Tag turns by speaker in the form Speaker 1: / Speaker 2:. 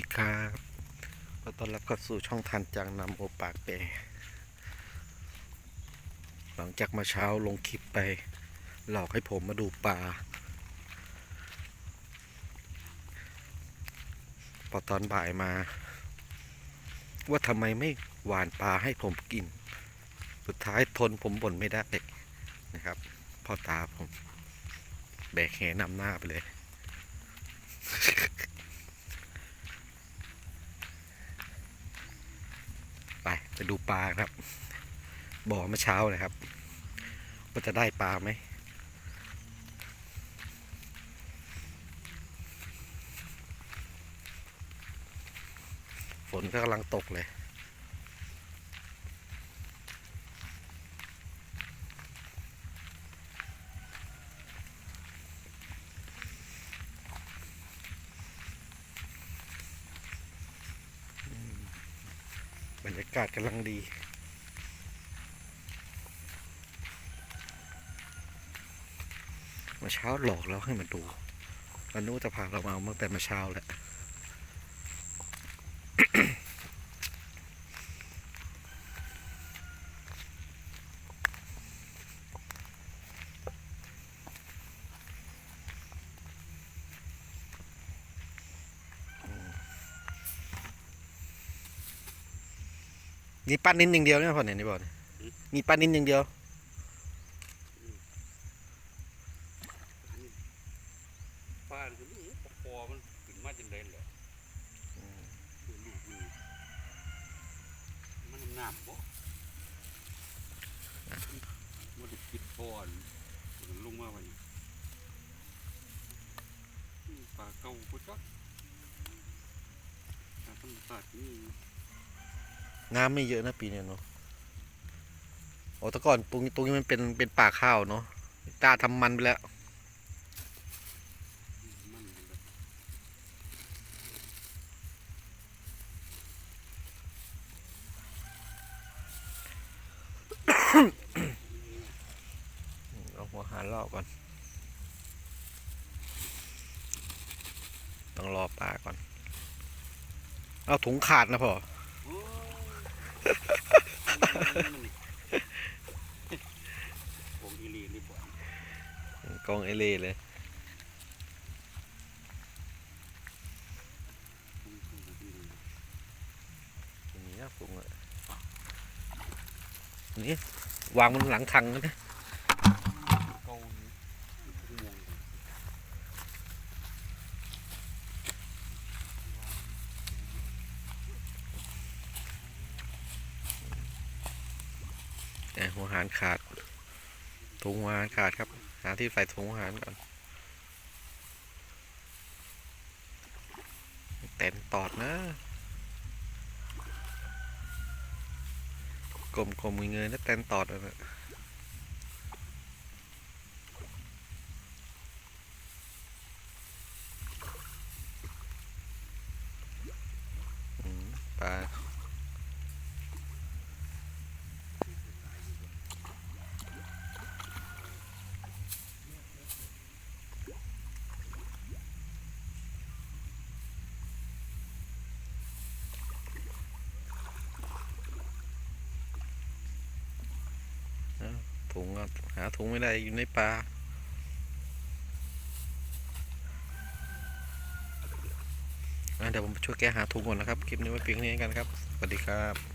Speaker 1: ดีครับขอต้อนรับเข้าสู่ช่องทันจังนำโอปากเปหลังจากมาเช้าลงคลิปไป หลอกให้ผมมาดูปลา พอตอนบ่ายมา ว่าทำไมไม่หวานปลาให้ผมกิน สุดท้ายทนผมบ่นไม่ได้นะครับ พ่อตาผม แบกแหนำหน้าไปเลย ไปดูปลาครับ บ่อเมื่อเช้าเลยครับว่าจะได้ปลาไหมฝนก็กำลังตกเลย บรรยากาศกำลังดีมาเช้าหลอกเราให้มาดูอนู้จะพาเรามาเมื่อแต่มาเช้าแหละ นี่ปั้นนินอย่างเดียวเนี่ยพอเนี่ยนี่บอกเนี่ยมีปั้นนินอย่างเดียว
Speaker 2: ป้าคือนี่ปคอมันขึ้นมาจังได๋แหละดูลูกนี่มันน้ำบ่มันได้กินพอนมันลงมาไว้นี่ปลาเก่าพุจักปลาธรรมชาตินี่
Speaker 1: น้ำไม่เยอะนะปีนี้เนาะโอ้แต่ก่อนตรงนี้ตรงนี้มันเป็นเป็นป่าข้าวเนาะตาทำมันไปแล้วเอาหัวหาล่อก่อน ต้องรอปลาก่อน เอาถุงขาดนะพ่อ
Speaker 2: ยผมอีลีนี่บ่
Speaker 1: กองเอเล่เลยนี่นะถุงอะนี่วางมันหลังคังนะเนี่ย
Speaker 2: เก่าอยู่ชั่วโมง
Speaker 1: แต่หัวหารขาดถุงหัวหารขาดครับ หาที่ใส่ถุงหัวหารก่อนเต็มตอดนะกลมกลมเงยนะเต็มตอดนะปลา ถุงหาถุงไม่ได้อยู่ในป่าเดี๋ยวผมช่วยแกหาถุงก่อนนะครับ คลิปนี้ไว้เพียงเท่านี้กันครับ สวัสดีครับ